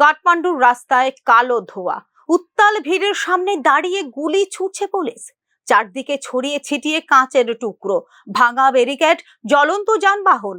কাঠমান্ডুর রাস্তায় কালো ধোয়া। উত্তাল ভিড়ের সামনে দাঁড়িয়ে গুলি ছুটছে পুলিশ। চারদিকে ছড়িয়ে ছিটিয়ে কাঁচের টুকরো, ভাঙা ব্যারিকেড, জ্বলন্ত যানবাহন।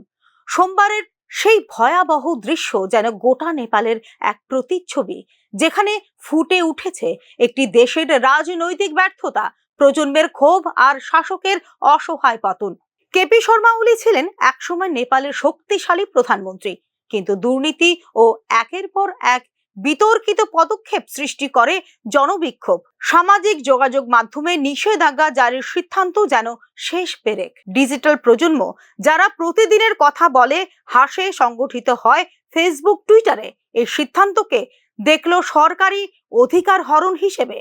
সোমবারের সেই ভয়াবহ দৃশ্য যেন গোটা নেপালের এক প্রতিচ্ছবি, যেখানে ফুটে উঠেছে একটি দেশের রাজনৈতিক ব্যর্থতা, প্রজন্মের ক্ষোভ আর শাসকের অসহায় পতন। কেপি শর্মা ওলি ছিলেন একসময় নেপালের শক্তিশালী প্রধানমন্ত্রী। কিন্তু দুর্নীতি ও একের পর এক বিতর্কিত পদক্ষেপ সৃষ্টি করে জনবিক্ষোভ। সামাজিক যোগাযোগ মাধ্যমে নিষেধাজ্ঞা জারির সিদ্ধান্ত যেন শেষ পেরেক। ডিজিটাল প্রজন্ম, যারা প্রতিদিনের কথা বলে, হাসে সংগঠিত হয় ফেসবুক, টুইটারে, এই সিদ্ধান্তকে দেখল সরকারি অধিকার হরণ হিসেবে।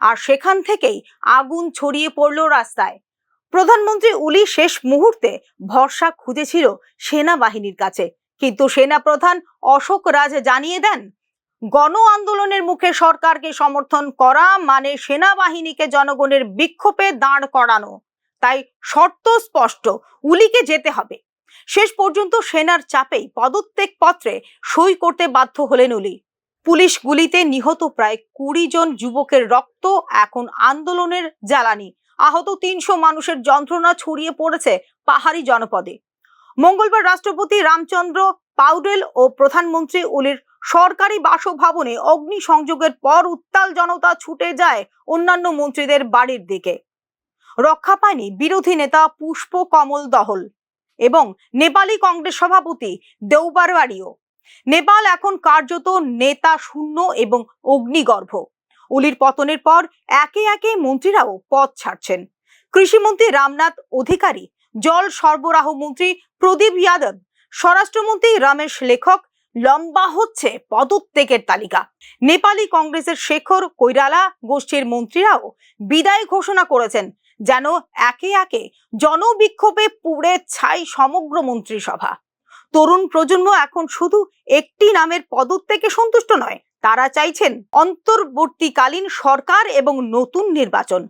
আর সেখান থেকেই আগুন ছড়িয়ে পড়ল রাস্তায়। প্রধানমন্ত্রী উলি শেষ মুহূর্তে ভরসা খুঁজেছিল সেনাবাহিনীর কাছে। কিন্তু সেনা প্রধান অশোক রাজ জানিয়ে দেন গণ আন্দোলনের মুখে সরকারকে সমর্থন করা মানে সেনাবাহিনীকে জনগণের বিক্ষোভে দাঁড় করানো। তাই শর্ত স্পষ্ট, উলিকে যেতে হবে। শেষ পর্যন্ত সেনার চাপেই পদত্যাগ পত্রে সই করতে বাধ্য হলেন উলি। পুলিশ গুলিতে নিহত প্রায় কুড়ি জন যুবকের রক্ত, এখন আন্দোলনের জ্বালানি। আহত তিনশো মানুষের যন্ত্রণা ছড়িয়ে পড়েছে পাহাড়ি জনপদে। মঙ্গলবার রাষ্ট্রপতি রামচন্দ্র পাউডেল ও প্রধানমন্ত্রী উলির সরকারি বাসভবনে অগ্নি সংযোগের পর উত্তাল জনতা ছুটে যায় অন্যান্য মন্ত্রীদের বাড়ির দিকে। রক্ষা পায়নি বিরোধী নেতা পুষ্প কমল দহল এবং নেপালি কংগ্রেস সভাপতি দেওবারওয়ারিও। নেপাল এখন কার্যত নেতা শূন্য এবং অগ্নিগর্ভ। উলির পতনের পর একে একে মন্ত্রীরাও পদ ছাড়ছেন। কৃষিমন্ত্রী রামনাথ অধিকারী জল সরবরাহ মন্ত্রী প্রদীপ যাদব, স্বরাষ্ট্রমন্ত্রী রমেশ লেখক, লম্বা হচ্ছে পদত্যাগের তালিকা। নেপালি কংগ্রেসের শেখর কৈরালা গোষ্ঠীর মন্ত্রীরাও বিদায় ঘোষণা করেছেন, যেন একে একে জনবিক্ষোভে পুড়ে ছাই সমগ্র মন্ত্রিসভা। তরুণ প্রজন্ম এখন শুধু একটি নামের পদত্যাগে সন্তুষ্ট নয়, তারা চাইছেন অন্তর্বর্তীকালীন সরকার এবং নতুন নির্বাচন।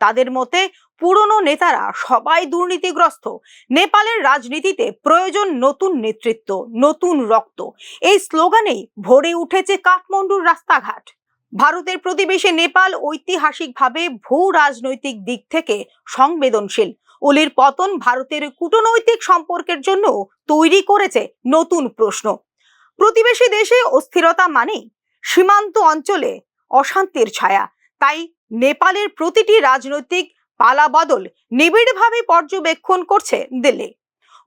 তাদের মতে পুরনো নেতারা সবাই দুর্নীতিগ্রস্ত। নেপালের রাজনীতিতে প্রয়োজন নতুন নেতৃত্ব, নতুন রক্ত। এই স্লোগানেই ভরে উঠেছে কাঠমান্ডুর রাস্তাঘাট। ভারতের প্রতিবেশী নেপাল ঐতিহাসিকভাবে ভূ রাজনৈতিক দিক থেকে সংবেদনশীল। ওলির পতন ভারতের কূটনৈতিক সম্পর্কের জন্য তৈরি করেছে নতুন প্রশ্ন। প্রতিবেশী দেশে অস্থিরতা মানেই সীমান্ত অঞ্চলে অশান্তির ছায়া। তাই নেপালের প্রতিটি রাজনৈতিক পালাবদল নিবিড়ভাবে পর্যবেক্ষণ করছে দিল্লি।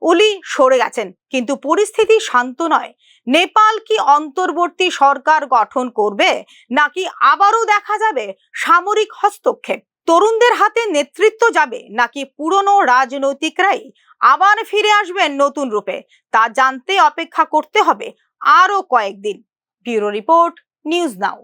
উলি সরে গেছেন, কিন্তু পরিস্থিতি শান্ত নয়। নেপাল কি অন্তর্বর্তী সরকার গঠন করবে, নাকি আবারও দেখা যাবে সামরিক হস্তক্ষেপ? তরুণদের হাতে নেতৃত্ব যাবে, নাকি পুরনো রাজনৈতিকরাই আবার ফিরে আসবেন নতুন রূপে? তা জানতে অপেক্ষা করতে হবে আরও কয়েকদিন। Bureau report, news now.